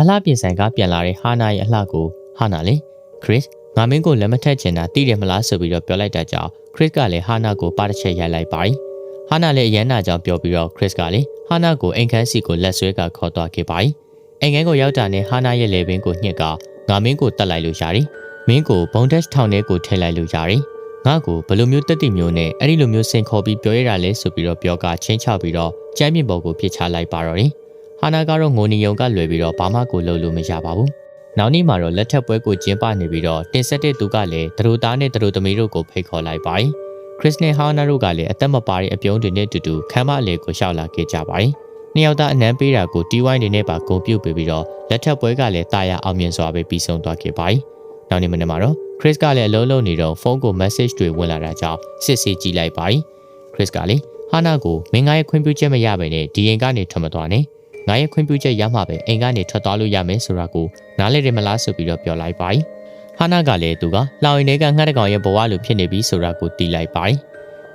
အလှပြင်ဆိုင်ကပြန်လာတဲ့ဟာနာရဲ့အလှကိုဟာနာလေခရစ်ငါမင်းကိုလက်မထက်ချင်တာသိတယ်မလားဆိုပြီးတော့ပြောလိုက်တာကြောင့်ခရစ်ကလည်းဟာနာကိုပါတစ်ချက်ရိုက်လိုက်ပါ යි ဟာနာလည်းအရန်နာကြောင့်ပြောပြီးတော့ခရစ်ကလည်းဟာနာကိုအိမ်ခန်းစီကိုလက်ဆွဲကခေါ်သွားခဲ့ပါ යි အိမ်ခန်းကိုရောက်တာနဲ့ဟာနာရဲ့လေပင်ကိုညှစ်ကငါမင်းကိုတတ်လိုက်လို့ရတယ်မင်းကိုဘုံတက်ထောင်ထဲကိုထည့်လိုက်လို့ရတယ်ငါ့ကိုဘယ်လိုမျိုးတက်တိမျိုးနဲ့အဲ့ဒီလိုမျိုးစင်ခေါ်ပြီးပြောရတာလဲဆိုပြီးတော့ပြောကချင်းချပြီးတော့ကျမ်းပြင်ပေါ်ကိုပြစ်ချလိုက်ပါတော့တယ် ဟာနာကတော့ငိုနေုံကလွယ်ပြီးတော့ဘာမှကိုလုပ်လို့မရပါဘူးနောက်နေ့မှာတော့လက်ထက်ပွဲကိုကျင်းပနေပြီးတော့တင်ဆက်တဲ့သူကလည်းဒရိုသားနဲ့ဒရိုသမီးတို့ကိုဖိတ်ခေါ်လိုက်ပါတယ်ခရစ်နဲ့ဟာနာတို့ကလည်းအသက်မပါတဲ့အပြုံးတွေနဲ့တူတူခမ်းမအလေကိုရှောက်လာခဲ့ကြပါတယ်နှစ်ယောက်သားအနမ်းပေးတာကိုတီဝိုင်းတွေနဲ့ပါဂုံပြုတ်ပေးပြီးတော့လက်ထက်ပွဲကလည်းတာယာအောင်မြင်စွာပဲပြီးဆုံးသွားခဲ့ပါတယ်နောက်နေ့မနေ့မှာတော့ခရစ်ကလည်းအလုံးလုံးနေတော့ဖုန်းကို message တွေဝင်လာတာကြောင့်စစ်ဆေးကြည့်လိုက်ပါတယ်ခရစ်ကလည်းဟာနာကိုမင်းငါရဲ့ခွင့်ပြုချက်မရဘဲနဲ့ဒီအိမ်ကနေထွက်မသွားနဲ့ ငါရဲ့ခွင့်ပြုချက်ရမှပဲအိမ်ကနေထွက်သွားလို့ရမယ်ဆိုတာကိုနားလည်တယ်မလားဆိုပြီးတော့ပြောလိုက်ပါတယ်ဟာနာကလည်းသူကလောင်ရင်တွေကငှက်တကောင်ရဲ့ဘဝလိုဖြစ်နေပြီဆိုတာကိုတီးလိုက်ပါတယ်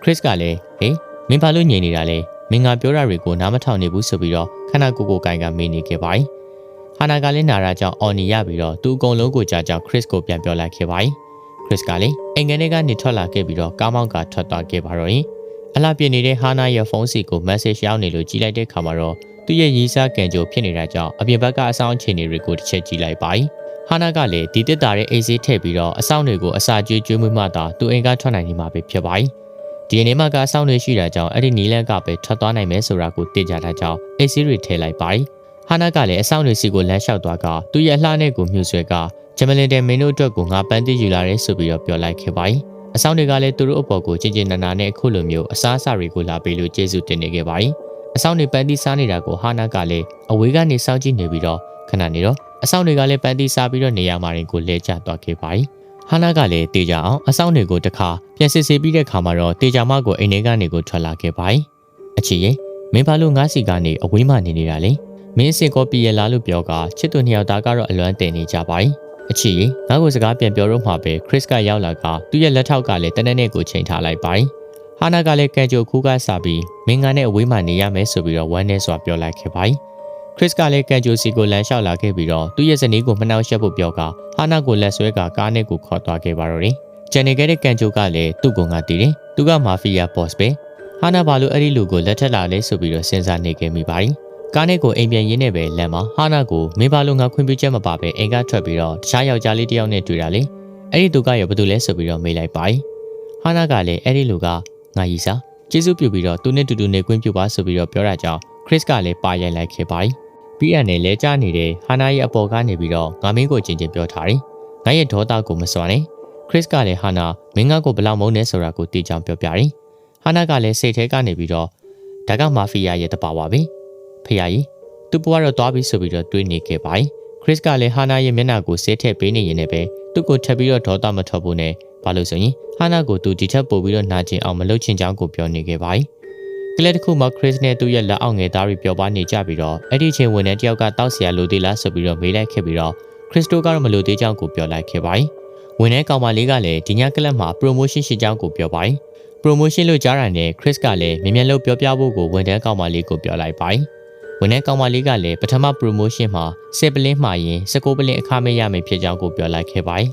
ခရစ်ကလည်းဟေးမင်းဘာလို့ညင်နေတာလဲမင်းငါပြောတာတွေကိုနားမထောင်နေဘူးဆိုပြီးတော့ခဏကိုကိုကိုင်ကမေးနေခဲ့ပါတယ်ဟာနာကလည်းနာရာကြောင့်အော်နီရပြီးတော့သူအကုန်လုံးကိုကြာကြောင်ခရစ်ကိုပြန်ပြောလိုက်ခဲ့ပါတယ်ခရစ်ကလည်းအိမ်ငယ်ထဲကနေထွက်လာခဲ့ပြီးတော့ကားမောင်းကထွက်သွားခဲ့ပါတော့ရင် အလှပြနေတဲ့ဟာနာရဲ့ဖုန်းစီကို message ရောက်နေလို့ကြည့်လိုက်တဲ့အခါမှာတော့သူ့ရဲ့ရေးစားကန်ကြိုဖြစ်နေတာကြောင့်အပြင်ဘက်ကအဆောင်အခြေအနေတွေကိုတစ်ချက်ကြည့်လိုက်ပါ။ဟာနာကလည်းဒီတစ်တာတဲ့အိတ်ဆေးထည့်ပြီးတော့အဆောင်တွေကိုအစာကျွေးကျွေးမှုမှသာသူ့အိမ်ကထွက်နိုင်နေမှာပဲဖြစ်ပါ။။ဒီအနေမှာကအဆောင်တွေရှိတာကြောင့်အဲ့ဒီနီလန်ကပဲထွက်သွားနိုင်မယ်ဆိုတာကိုသိကြတာကြောင့်အိတ်ဆေးတွေထည့်လိုက်ပါ။ဟာနာကလည်းအဆောင်တွေစီကိုလမ်းလျှောက်သွားကသူ့ရဲ့အလှနဲ့ကိုမြှူဆွဲကဂျမလင်တဲ့မင်းတို့အတွက်ကိုငါပန်းတိယူလာတယ်ဆိုပြီးတော့ပြောလိုက်ခဲ့ပါ။ အဆောင်တွေကလည်းသူတို့အပေါ်ကိုကျင်ကျင်နာနာနဲ့အခုလိုမျိုးအစားအစာတွေကိုလာပေးလို့ကျေးဇူးတင်နေခဲ့ပါတယ်။အဆောင်တွေပန်းသီးစားနေတာကိုဟာနာကလည်းအဝေးကနေစောင့်ကြည့်နေပြီးတော့ခဏနေတော့အဆောင်တွေကလည်းပန်းသီးစားပြီးတော့နေရာမှာတွေကိုလဲကျသွားခဲ့ပါတယ်။ဟာနာကလည်းတေချာအောင်အဆောင်တွေကိုတခါပြန်စစ်ဆေးပြီးတဲ့ခါမှာတော့တေချာမကိုအိမ်ထဲကနေကိုထွက်လာခဲ့ပါတယ်။အချစ်ရင်မင်းဘာလို့ငါးစီကနေအဝေးမှနေနေတာလဲ။မင်းအစ်ကိုပြည်ရလာလို့ပြောကချစ်သူနှစ်ယောက်သားကတော့အလွမ်းတင်နေကြပါတယ်။ အချီရင်ငါ့ကိုစကားပြန်ပြောတော့မှပဲခရစ်ကရောက်လာကသူ့ရဲ့လက်ထောက်ကလည်းတနက်နေ့ကိုချိန်ထားလိုက်ပါ යි ဟာနာကလည်းကဲကြိုခူးကစားပြီးမင်းကနဲ့အဝေးမှနေရမယ်ဆိုပြီးတော့ဝမ်းနဲ့စွာပြောလိုက်ခဲ့ပါ။ခရစ်ကလည်းကဲကြိုစီကိုလမ်းလျှောက်လာခဲ့ပြီးတော့သူ့ရဲ့ဇနီးကိုမနှောက်ယှက်ဖို့ပြောကဟာနာကိုလက်ဆွဲကကားနဲ့ကိုခေါ်သွားခဲ့ပါတော့တယ်။ဂျန်နေခဲ့တဲ့ကန်ဂျိုကလည်းသူ့ကိုငါတည်တယ်။သူကမာဖီးယားဘော့စ်ပဲ။ဟာနာဘာလို့အဲ့ဒီလူကိုလက်ထက်လာလဲဆိုပြီးတော့စဉ်းစားနေခဲ့မိပါ යි ။ ကားနဲ့ကိုအိမ်ပြန်ရင်းနဲ့ပဲလမ်းမှာဟာနာကိုမင်းဘာလို့ငါခွင့်ပြုချက်မပါပဲအိမ်ကထွက်ပြီးတော့တခြားယောက်ျားလေးတယောက်နဲ့တွေ့တာလေ။အဲ့ဒီသူကရောဘာလို့လဲဆိုပြီးတော့မေးလိုက်ပါ යි ။ဟာနာကလည်းအဲ့ဒီလူကငါရီစားကျေးဇူးပြုပြီးတော့သူနဲ့တူတူနေခွင့်ပြုပါဆိုပြီးတော့ပြောတာကြောင့်ခရစ်ကလည်းပါရိုက်လိုက်ခဲ့ပါတယ်။ပြီးရနဲ့လဲကြနေတဲ့ဟာနာရဲ့အပေါ်ကနေပြီးတော့ငါမင်းကိုချင်းချင်းပြောထားတယ်။ငါရဲ့ဒေါသကိုမစွမ်းနဲ့ခရစ်ကလည်းဟာနာမင်းငါကိုဘယ်လောက်မုန်းနေဆိုတာကိုသိချောင်းပြောပြတယ်။ဟာနာကလည်းစိတ်ထဲကနေပြီးတော့ဒါကမာဖီးယားရဲ့တပါပါပဲ။ ဖခင်ကြီးသူ့ဘဝတော့သွားပြီဆိုပြီးတော့တွေးနေခဲ့ပါတယ်ခရစ်ကလည်းဟာနာရဲ့မျက်နှာကိုဆဲထည့်ပေးနေရင်လည်းပဲသူ့ကိုထပ်ပြီးတော့ဒေါသမထွက်ဘူးနဲ့ဘာလို့ဆိုရင်ဟာနာကိုသူဒီထက်ပိုပြီးတော့နာကျင်အောင်မလုပ်ချင်ကြောင်းကိုပြောနေခဲ့ပါတယ်ကလေးတစ်ခုမှခရစ်နဲ့သူ့ရဲ့လက်အောက်ငယ်သားတွေပျော်ပါနေကြပြီးတော့အဲ့ဒီချိန်ဝင်တဲ့တယောက်ကတောက်ဆရာလိုသေးလားဆိုပြီးတော့မေးလိုက်ခဲ့ပြီးတော့ခရစ်တိုကတော့မလိုသေးကြောင်းကိုပြောလိုက်ခဲ့ပါတယ်ဝင်တဲ့ကောင်မလေးကလည်းဒီညကလပ်မှာ promotion ရှိကြောင်းကိုပြောပါတယ် promotion လို့ကြားတာနဲ့ Chris ကလည်းမြန်မြန်လို့ပြောပြဖို့ကိုဝန်ထမ်းကောင်မလေးကိုပြောလိုက်ပါတယ် ဝန်ထမ်းကောင်မလေးကလည်းပထမ promotion မှာ10ပလင်းမှာရင်19ပလင်းအခမဲ့ရမယ်ဖြစ်ကြောင်းကိုပြောလိုက်ခဲ့ပါ යි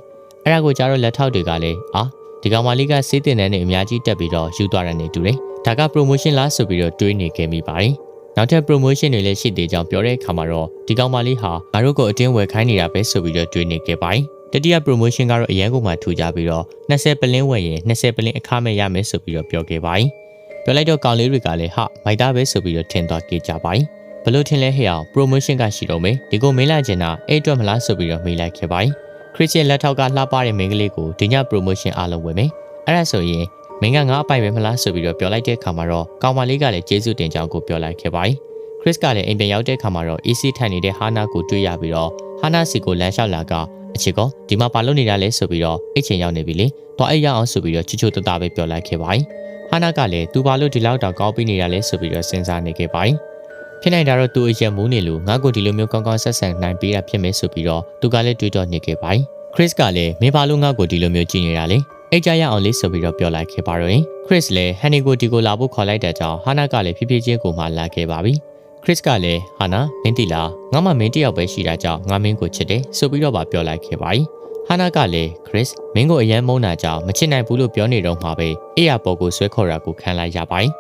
အဲ့ဒါကိုကြားတော့လက်ထောက်တွေကလည်းအာဒီကောင်မလေးကစေးတင်တဲ့နဲ့အများကြီးတက်ပြီးတော့ယူသွားတယ်နေတူတယ်ဒါက promotion လားဆိုပြီးတော့တွေးနေခဲ့မိပါတယ်နောက်ထပ် promotion တွေလည်းရှိသေးကြောင်းပြောတဲ့အခါမှာတော့ဒီကောင်မလေးဟာငါတို့ကိုအတင်းဝယ်ခိုင်းနေတာပဲဆိုပြီးတော့တွေးနေခဲ့ပါတယ်တတိယ promotion ကတော့အရန်ကုန်မှထူကြပြီးတော့20ပလင်းဝယ်ရင်20ပလင်းအခမဲ့ရမယ်ဆိုပြီးတော့ပြောခဲ့ပါတယ်ပြောလိုက်တော့ကောင်လေးတွေကလည်းဟာမိုက်သားပဲဆိုပြီးတော့ထင်သွားကြကြပါတယ် ဘလို့ထင်လဲဟဲ့အောင် promotion ကရှိတော့မေဒီကိုမေးလိုက်ချင်တာအဲ့အတွက်မလားဆိုပြီးတော့မေးလိုက်ခဲ့ပါတယ်ခရစ်ချင်လက်ထောက်ကလှပတဲ့မိန်းကလေးကိုဒီည promotion အားလုံးဝင်မယ်အဲ့ဒါဆိုရင်မင်းကငါအပိုင်ပဲမလားဆိုပြီးတော့ပြောလိုက်တဲ့အခါမှာတော့ကောင်မလေးကလည်းကျေးဇူးတင်ကြောင်းကိုပြောလိုက်ခဲ့ပါတယ်ခရစ်ကလည်းအိမ်ပြန်ရောက်တဲ့အခါမှာတော့ AC ထိုင်နေတဲ့ဟာနာကိုတွေ့ရပြီးတော့ဟာနာစီကိုလမ်းလျှောက်လာကအချစ်ကဒီမှာဘာလုပ်နေတာလဲဆိုပြီးတော့အိတ်ချင်ရောက်နေပြီလေ။တော့အိတ်ရအောင်ဆိုပြီးတော့ချွချိုတတပဲပြောလိုက်ခဲ့ပါတယ်။ဟာနာကလည်းသူဘာလို့ဒီလောက်တောင်ကောင်းပြီးနေတာလဲဆိုပြီးတော့စဉ်းစားနေခဲ့ပါတယ်။ ဖြစ်နိုင်တာတော့သူအရက်မူးနေလို့ငါ့ကိုဒီလိုမျိုးကောင်းကောင်းဆက်ဆံနိုင်ပေးတာဖြစ်မယ်ဆိုပြီးတော့သူကလည်းတွေးတော့နေခဲ့ပါတယ်ခရစ်ကလည်းမင်းဘာလို့ငါ့ကိုဒီလိုမျိုးကြည့်နေတာလဲအိတ်ကြရအောင်လေးဆိုပြီးတော့ပြောလိုက်ခဲ့ပါတော့ခရစ်လည်းဟန်နီကိုဒီကိုလာဖို့ခေါ်လိုက်တဲ့ကြောင့်ဟာနာကလည်းဖြည်းဖြည်းချင်းကိုမှလာခဲ့ပါပြီခရစ်ကလည်းဟာနာမင်းတိလားငါမှမင်းတယောက်ပဲရှိတာကြောင့်ငါမင်းကိုချစ်တယ်ဆိုပြီးတော့ပါပြောလိုက်ခဲ့ပါပြီဟာနာကလည်းခရစ်မင်းကိုအယမ်းမုန်းတာကြောင့်မချစ်နိုင်ဘူးလို့ပြောနေတော့မှပဲအိယာပေါ်ကိုဆွဲခေါ်တာကိုခံလိုက်ရပါတယ်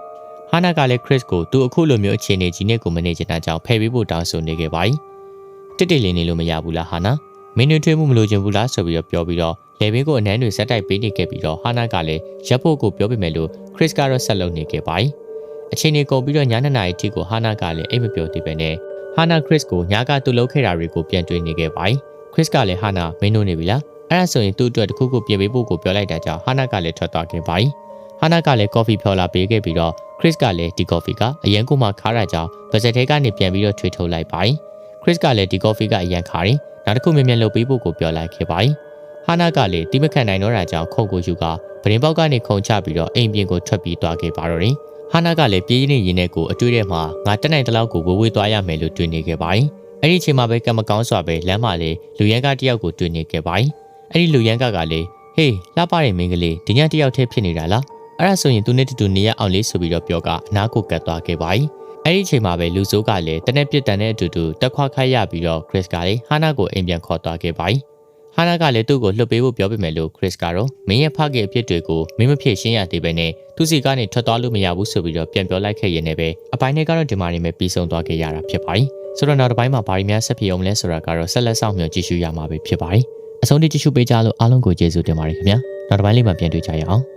ဟာနာကလည်း Chris ကိုသူအခုလိုမျိုးအခြေအနေကြီးနဲ့ကိုမနေချင်တာကြောင့်ဖယ်ပေးဖို့တောင်းဆိုနေခဲ့ပါပြီ။တစ်တစ်လေးနေလို့မရဘူးလားဟာနာ။မင်းတို့ထွေးမှုမလိုချင်ဘူးလားဆိုပြီးတော့ပြောပြီးတော့လေဘင်းကိုအနမ်းတွေဇက်တိုက်ပေးနေခဲ့ပြီးတော့ဟာနာကလည်းရပ်ဖို့ကိုပြောပေမဲ့လို့ Chris ကတော့ဆက်လုပ်နေခဲ့ပါပြီ။အချိန်တွေကုန်ပြီးတော့ညနေနာရီထိကိုဟာနာကလည်းအိမ်မပြောသေးပဲနဲ့ဟာနာ Chris ကိုညကသူ့လုပ်ခဲ့တာတွေကိုပြန်တွေးနေခဲ့ပါပြီ။ Chris ကလည်းဟာနာမင်းတို့နေပြီလား။အဲ့ဒါဆိုရင်သူ့အတွက်တခုခုပြင်ပေးဖို့ကိုပြောလိုက်တာကြောင့်ဟာနာကလည်းထွက်သွားခဲ့ပါပြီ။ ဟာနာကလည်းကော်ဖီဖြော်လာပေးခဲ့ပြီးတော့ခရစ်ကလည်းဒီကော်ဖီကအရန်ကိုမှခါတာကြောင့်ဗဇက်ထဲကနေပြန်ပြီးတော့ထွေထုတ်လိုက်ပါတယ်ခရစ်ကလည်းဒီကော်ဖီကအရန်ခါတယ်နောက်တစ်ခုမြင်မြင်လုပ်ပေးဖို့ကိုပြောလိုက်ခဲ့ပါတယ်ဟာနာကလည်းတိမခံနိုင်တော့တာကြောင့်ခုံကိုယူကပရင်ပေါက်ကနေခုံချပြီးတော့အိမ်ပြင်ကိုထွက်ပြီးသွားခဲ့ပါတော့တယ်ဟာနာကလည်းပြေးရင်းရင်းနဲ့ကိုအတွေ့ထဲမှာငါတက်နိုင်တလောက်ကိုဝေဝေးသွားရမယ်လို့တွေ့နေခဲ့ပါတယ်အဲ့ဒီချိန်မှာပဲကံမကောင်းစွာပဲလမ်းမှာလေလူရန်ကတယောက်ကိုတွေ့နေခဲ့ပါတယ်အဲ့ဒီလူရန်ကကလည်းဟေးလှပတဲ့မင်းကလေးဒီညတယောက်တည်းဖြစ်နေတာလား အဲ့ဒါဆိုရင်သူနဲ့တူတူနေရအောင်လေးဆိုပြီးတော့ပြောကအနာကိုကတ်သွားခဲ့ပါ යි အဲ့ဒီချိန်မှာပဲလူစိုးကလည်းတနက်ပြစ်တန်တဲ့အတူတူတက်ခွာခိုက်ရပြီးတော့ခရစ်ကလည်းဟာနာကိုအိမ်ပြန်ခေါ်သွားခဲ့ပါ යි ဟာနာကလည်းသူ့ကိုလှုပ်ပေးဖို့ပြောပြမယ်လို့ခရစ်ကတော့မင်းရဲ့ဖခင်အဖြစ်တွေကိုမင်းမဖြစ်ရှင်းရသေးပဲနဲ့သူစီကနေထွက်သွားလို့မရဘူးဆိုပြီးတော့ပြန်ပြောလိုက်ခဲ့ရင်လည်းပဲအပိုင်းတွေကတော့ဒီမှာနေမဲ့ပြီးဆုံးသွားခဲ့ရတာဖြစ်ပါတယ်ဆိုတော့နောက်တစ်ပိုင်းမှာဘာတွေများဆက်ဖြစ်အောင်လဲဆိုတာကတော့ဆက်လက်ဆောင်မျှော်ကြည့်ရှုရမှာပဲဖြစ်ပါတယ်အဆုံးထိကြည့်ရှုပေးကြလို့အားလုံးကိုကျေးဇူးတင်ပါတယ်ခင်ဗျာနောက်တစ်ပိုင်းလေးမှာပြန်တွေ့ကြရအောင်